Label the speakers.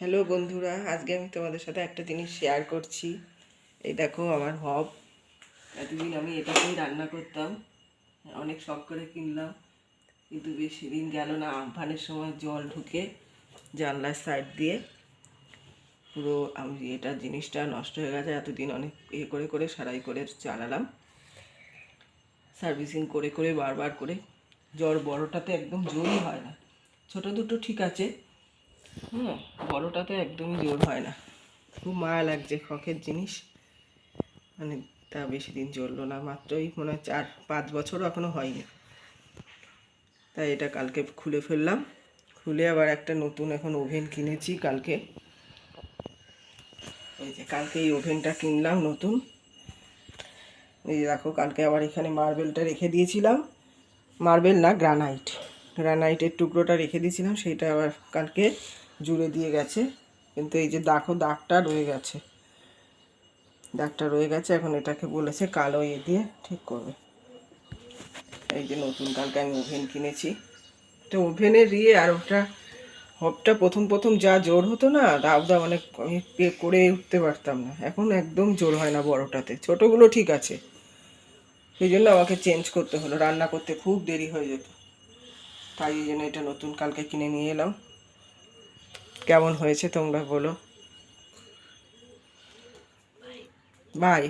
Speaker 1: Hello বন্ধুরা, আজকে আমি তোমাদের সাথে একটা জিনিস শেয়ার করছি। এই দেখো আমার হব। এতদিন আমি এটাতেই রান্না করতাম। অনেক শখ করে কিনলাম, কিন্তু বেশি দিন গেল না, আমফানের সময় জল ঢুকে জানলার সাইড দিয়ে পুরো আমি এটা জিনিসটা নষ্ট হয়ে গেছে, এতদিন অনেক এ করে করে সারাই করে চালালাম। সার্ভিসিং করে করে বারবার করে। জ্বর বড়টাতে একদম জোরই হয় না। ছোটো দুটো ঠিক আছে হুম বড়টাতে একদমই জোর হয় না। খুব মায়া লাগছে শখের জিনিস। মানে তা বেশি দিন চলল না, মাত্রই মনে হয় চার পাঁচ বছরও এখনও হয়নি। তাই এটা কালকে খুলে ফেললাম। খুলে আবার একটা নতুন এখন ওভেন কিনেছি কালকে। ওই যে কালকে এই ওভেনটা কিনলাম নতুন। এই দেখো, কালকে আবার এখানে মার্বেলটা রেখে দিয়েছিলাম। মার্বেল না, গ্রানাইট। গ্রানাইটের টুকরোটা রেখে দিয়েছিলাম সেটা আবার কালকে জুড়ে দিয়ে গেছে। কিন্তু এই যে দেখো, দাগটা রয়ে গেছে। দাগটা রয়ে গেছে, এখন এটাকে বলেছে কালো ইয়ে দিয়ে ঠিক করবে। এই যে নতুন কালকে আমি ওভেন কিনেছি। তো ওভেনের ইয়ে আর ওটা হবটা প্রথম প্রথম যা জোর হতো না দাবদা অনেক, আমি পে করে উঠতে পারতাম না। এখন একদম জোর হয় না বড়টাতে। ছোটোগুলো ঠিক আছে। সেই জন্য আমাকে চেঞ্জ করতে হলো। রান্না করতে খুব দেরি হয়ে যেত। তাই এই জন্য এটা নতুন কালকে কিনে নিয়ে এলাম। কেমন হয়েছে তোমরা বলো? বাই